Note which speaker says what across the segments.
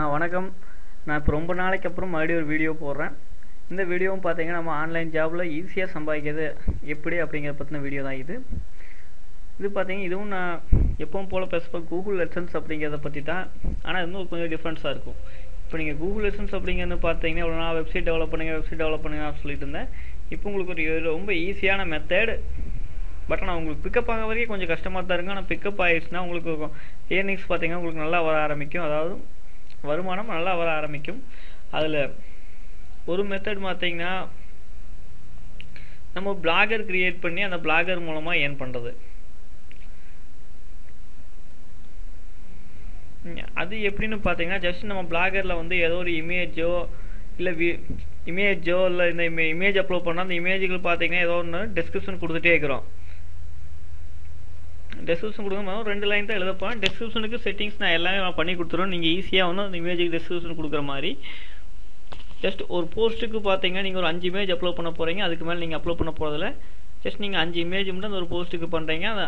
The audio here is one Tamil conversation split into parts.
Speaker 1: ஆ வணக்கம். நான் இப்போ ரொம்ப நாளைக்கு அப்புறம் மறுபடியும் ஒரு வீடியோ போடுறேன். இந்த வீடியோவும் பார்த்தீங்கன்னா நம்ம ஆன்லைன் ஜாபில் ஈஸியாக சம்பாதிக்கிறது எப்படி அப்படிங்கிற பற்றின வீடியோ தான் இது. இது பார்த்தீங்கன்னா இதுவும் நான் எப்பவும் போல் பேசுகிறப்ப கூகுள் லெசன்ஸ் அப்படிங்கிறத பற்றி தான் ஆனால் இன்னும் கொஞ்சம் டிஃப்ரென்ஸாக இருக்கும். இப்போ நீங்கள் கூகுள் லெசன்ஸ் அப்படிங்கிறது பார்த்தீங்கன்னா இவ்வளோ நான் வெப்சைட் டெவலப் பண்ணுங்க வெப்சைட் டெவலப் பண்ணுங்க சொல்லிட்டு இருந்தேன். இப்போ உங்களுக்கு ஒரு ரொம்ப ஈஸியான மெத்தேடு பட் ஆனால் உங்களுக்கு பிக்கப் ஆக வரைக்கும் கொஞ்சம் கஷ்டமாக தான் இருக்கும். ஆனால் பிக்கப் ஆகிடுச்சுன்னா உங்களுக்கு ஏர்னிங்ஸ் பார்த்தீங்கன்னா உங்களுக்கு நல்லா வர ஆரம்பிக்கும். அதாவது வருமானம் நல்லா வர ஆரம்பிக்கும். அதில் ஒரு மெத்தட் பார்த்தீங்கன்னா நம்ம பிளாகர் கிரியேட் பண்ணி அந்த பிளாகர் மூலமாக ஏர்ன் பண்ணுறது அது எப்படின்னு பார்த்தீங்கன்னா ஜஸ்ட் நம்ம பிளாகரில் வந்து ஏதோ ஒரு இமேஜோ இல்லை வி இமேஜோ இல்லை இந்த இமே இமேஜ் அப்லோட் பண்ணால் அந்த இமேஜுக்கு பார்த்தீங்கன்னா ஏதோ ஒன்று டிஸ்கிரிப்ஷன் கொடுத்துட்டே இருக்கிறோம். டெஸ்கிரிப்ஷன் கொடுக்கும்போது ரெண்டு லைன் தான் எழுதப்போம் டெஸ்கிரிப்ஷனுக்கு செட்டிங்ஸ் நான் எல்லாமே நான் பண்ணி கொடுத்துருவோம் நீங்கள் ஈஸியாக வந்து அந்த இமேஜுக்கு டெஸ்கிரிப்ஷன் கொடுக்குற மாதிரி. ஜஸ்ட் ஒரு போஸ்ட்டுக்கு பார்த்தீங்கன்னா நீங்கள் ஒரு அஞ்சு இமேஜ் அப்லோட் பண்ண போகிறீங்க அதுக்கு மேலே நீங்கள் அப்லோட் பண்ண போகிறதில்ல ஜஸ்ட் நீங்கள் அஞ்சு இமேஜ் மட்டும் அந்த ஒரு போஸ்ட்டுக்கு பண்ணுறீங்க அதை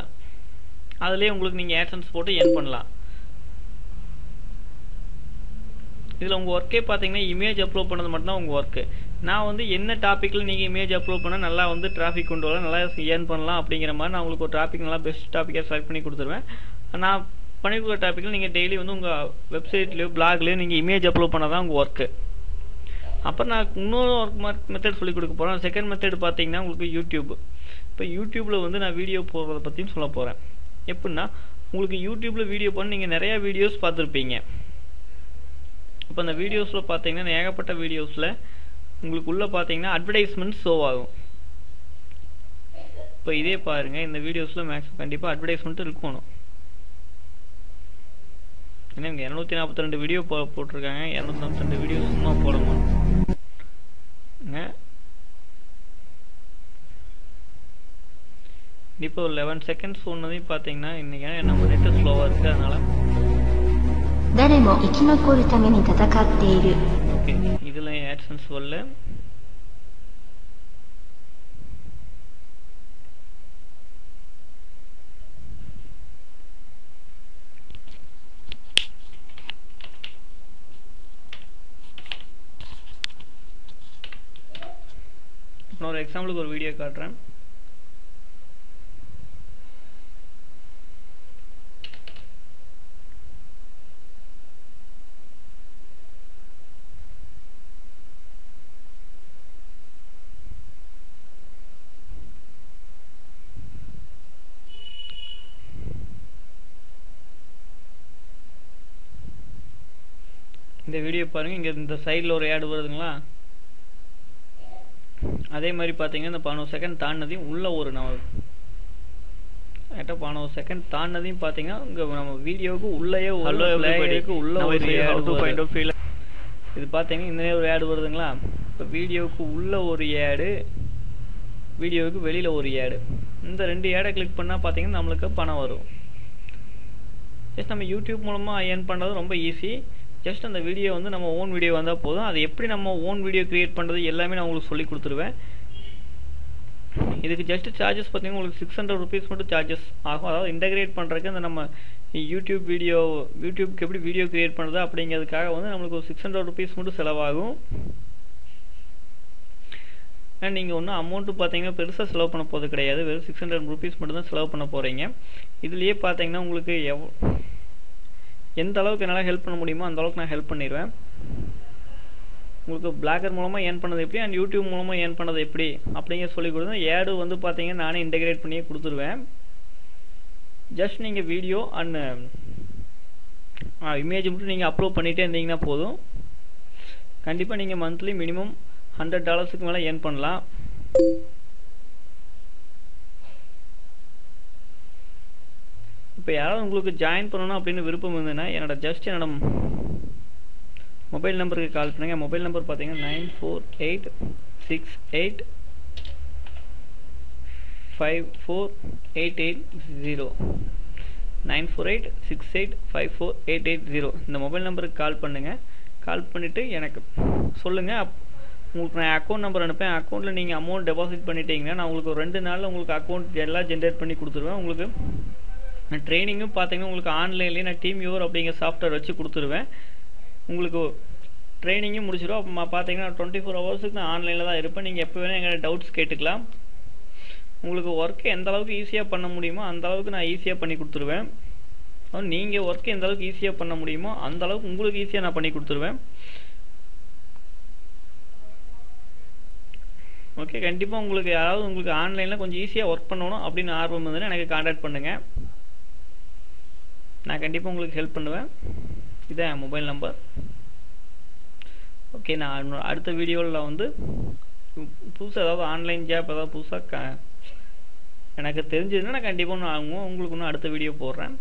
Speaker 1: அதுலேயே உங்களுக்கு நீங்கள் ஆட்சன்ஸ் போட்டு என் பண்ணலாம். இதில் உங்கள் ஒர்க்கே பார்த்தீங்கன்னா இமேஜ் அப்லோட் பண்ணது மட்டும்தான் உங்கள் ஒர்க்கு நான் வந்து என்ன டாப்பிக்கில் நீங்கள் இமேஜ் அப்லோட் பண்ணால் நல்லா வந்து டிராஃபிக் கொண்டு வரலாம் நல்லா ஏர்ன் பண்ணலாம் அப்படிங்கிற மாதிரி நான் உங்களுக்கு ஒரு டாபிக் நல்லா பெஸ்ட் டாப்பிக்காக செலக்ட் பண்ணி கொடுத்துருவேன். நான் பண்ணி கொடுக்குற டாப்பிக்கில் நீங்கள் டெய்லி வந்து உங்கள் வெப்சைட்லேயோ பிளாக்லேயோ நீங்கள் இமேஜ் அப்லோட் பண்ணால் தான் உங்கள் ஒர்க்கு அப்புறம் நான் இன்னொரு ஒர்க் மெத்தட் சொல்லிக் கொடுக்க போகிறேன் செகண்ட் மெத்தட் பார்த்தீங்கன்னா உங்களுக்கு யூடியூப் இப்போ யூடியூப்பில் வந்து நான் வீடியோ போடுறத பற்றியும் சொல்ல போகிறேன் எப்படின்னா உங்களுக்கு யூடியூப்பில் வீடியோ பண்ணி நீங்கள் நிறையா வீடியோஸ் பார்த்துருப்பீங்க. இப்போ அந்த வீடியோஸில் பார்த்தீங்கன்னா ஏகப்பட்ட வீடியோஸில் உங்களுக்கு உள்ளே பார்த்தீங்கன்னா அட்வர்டைஸ்மெண்ட் ஷோ ஆகும். இப்போ இதே பாருங்கள் இந்த வீடியோஸில் மேக்ஸிமம் கண்டிப்பாக அட்வர்டைஸ்மெண்ட்டு இருக்கணும். ஏன்னா இங்கே இரநூத்தி நாற்பத்தி ரெண்டு வீடியோ போ போட்டிருக்காங்க. இரநூத்தி நாற்பத்தி ரெண்டு வீடியோ சும்மா போடணும் இப்போ ஒரு லெவன் செகண்ட்ஸ் ஒன்றதையும் பார்த்தீங்கன்னா இன்றைக்கி நம்ம நெட்டு ஸ்லோவாக இருக்குது அதனால். ஓகே இதில் சொல்ல. நான் ஒரு எக்ஸாம்பிளுக்கு ஒரு வீடியோ காட்டுறேன். இந்த வீடியோ பாருங்க. இங்க இந்த சைடில் ஒரு ஆட் வருதுங்களா? அதே மாதிரி பார்த்தீங்கன்னா இந்த பதினோரு செகண்ட் தாண்டினதையும் உள்ள ஒரு நம்ம கரெக்டாக பதினோரு செகண்ட் தாண்டினதையும் பார்த்தீங்கன்னா இங்கே நம்ம வீடியோவுக்கு உள்ளேயே உள்ள ஒரு. இது பார்த்தீங்கன்னா இந்த ஒரு ஆடு வருதுங்களா? இப்போ வீடியோவுக்கு உள்ள ஒரு ஆடு வீடியோவுக்கு வெளியில் ஒரு ஆடு இந்த ரெண்டு ஆடை கிளிக் பண்ணால் பார்த்தீங்கன்னா நம்மளுக்கு பணம் வரும். ஜஸ்ட் நம்ம யூடியூப் மூலமாக ஏர்ன் பண்ணுறது ரொம்ப ஈஸி ஜஸ்ட் அந்த வீடியோ வந்து நம்ம ஓன் வீடியோ வந்தால் போதும். அது எப்படி நம்ம ஓன் வீடியோ கிரியேட் பண்ணுறது எல்லாமே நான் உங்களுக்கு சொல்லி கொடுத்துருவேன். இதுக்கு ஜஸ்ட் சார்ஜஸ் பார்த்தீங்கன்னா உங்களுக்கு சிக்ஸ் ஹண்ட்ரட் ருபீஸ் மட்டும் சார்ஜஸ் ஆகும். அதாவது இன்டகிரேட் பண்ணுறதுக்கு அந்த நம்ம யூடியூப் வீடியோ யூடியூப்க்கு எப்படி வீடியோ கிரியேட் பண்ணுறது அப்படிங்கிறதுக்காக வந்து நம்மளுக்கு ஒரு சிக்ஸ் ஹண்ட்ரட் ருபீஸ் மட்டும் செலவாகும். அண்ட் நீங்கள் ஒன்றும் அமௌண்ட்டு பார்த்தீங்கன்னா பெருசாக செலவு பண்ண போகிறது கிடையாது. வெறும் சிக்ஸ் ஹண்ட்ரட் ருபீஸ் மட்டும் தான் செலவு பண்ண போகிறீங்க இதுலேயே பார்த்தீங்கன்னா உங்களுக்கு எவ் எந்த அளவுக்கு என்னால் ஹெல்ப் பண்ண முடியுமோ அந்த அளவுக்கு நான் ஹெல்ப் பண்ணிடுவேன் உங்களுக்கு பிளாகர் மூலமாக ஏர்ன் பண்ணது எப்படி? அண்ட் யூடியூப் மூலமாக ஏர்ன் பண்ணது எப்படி? அப்படிங்கிற சொல்லி கொடுத்து ஏடு வந்து பார்த்தீங்கன்னா நானே இன்டகிரேட் பண்ணியே கொடுத்துருவேன். ஜஸ்ட் நீங்கள் வீடியோ அண்ட் இமேஜ் மட்டும் நீங்கள் அப்லோட் பண்ணிகிட்டே இருந்தீங்கன்னா போதும். கண்டிப்பாக நீங்கள் மந்த்லி மினிமம் ஹண்ட்ரட் டாலர்ஸுக்கு மேலே ஏர்ன் பண்ணலாம். இப்போ யாராவது உங்களுக்கு ஜாயின் பண்ணணும் அப்படின்னு விருப்பம் இருந்ததுன்னா என்னோட ஜஸ்ட் என்னோட மொபைல் நம்பருக்கு கால் பண்ணுங்கள் மொபைல் நம்பர் பார்த்தீங்கன்னா nine four eight six eight five four eight eight zero nine four eight six eight five four eight eight zero இந்த மொபைல் நம்பருக்கு கால் பண்ணுங்கள் கால் பண்ணிவிட்டு எனக்கு சொல்லுங்கள் அப் உங்களுக்கு நான் அக்கௌண்ட் நம்பர் அனுப்பேன் அக்கௌண்ட்டில் நீங்கள் அமௌண்ட் டெபாசிட் பண்ணிட்டீங்கன்னா நான் உங்களுக்கு ரெண்டு நாளில் உங்களுக்கு அக்கௌண்ட் எல்லாம் ஜென்ரேட் பண்ணி கொடுத்துருவேன். உங்களுக்கு நான் ட்ரைனிங்கும் பார்த்தீங்கன்னா உங்களுக்கு ஆன்லைன்லேயே நான் டீம் யூர் அப்படிங்கிற சாஃப்ட்வேர் வச்சு கொடுத்துருவேன். உங்களுக்கு ட்ரைனிங்கும் முடிச்சிடும் அப்போ பார்த்தீங்கன்னா டுவெண்ட்டி ஃபோர் ஹவர்ஸுக்கு நான் ஆன்லைனில் தான் இருப்பேன். நீங்கள் எப்போ வேணால் எங்கள் டவுட்ஸ் கேட்டுக்கலாம். உங்களுக்கு ஒர்க்கை எந்த அளவுக்கு ஈஸியாக பண்ண முடியுமோ அந்த அளவுக்கு நான் ஈஸியாக பண்ணி கொடுத்துருவேன். அதுவும் நீங்கள் ஒர்க்கு எந்த அளவுக்கு ஈஸியாக பண்ண முடியுமோ அந்த அளவுக்கு உங்களுக்கு ஈஸியாக நான் பண்ணி கொடுத்துருவேன். ஓகே கண்டிப்பாக உங்களுக்கு யாராவது உங்களுக்கு ஆன்லைனில் கொஞ்சம் ஈஸியாக ஒர்க் பண்ணணும் அப்படின்னு ஆர்வம் இருந்ததுன்னா எனக்கு காண்டாக்ட் பண்ணுங்கள் நான் கண்டிப்பாக உங்களுக்கு ஹெல்ப் பண்ணுவேன். இதான் என் மொபைல் நம்பர் ஓகே நான் அடுத்த வீடியோவில் வந்து புதுசாக ஏதாவது ஆன்லைன் ஜாப் ஏதாவது புதுசாக க எனக்கு தெரிஞ்சதுன்னா நான் கண்டிப்பாக நான் உங்களுக்கு இன்னும் அடுத்த வீடியோ போடுறேன்.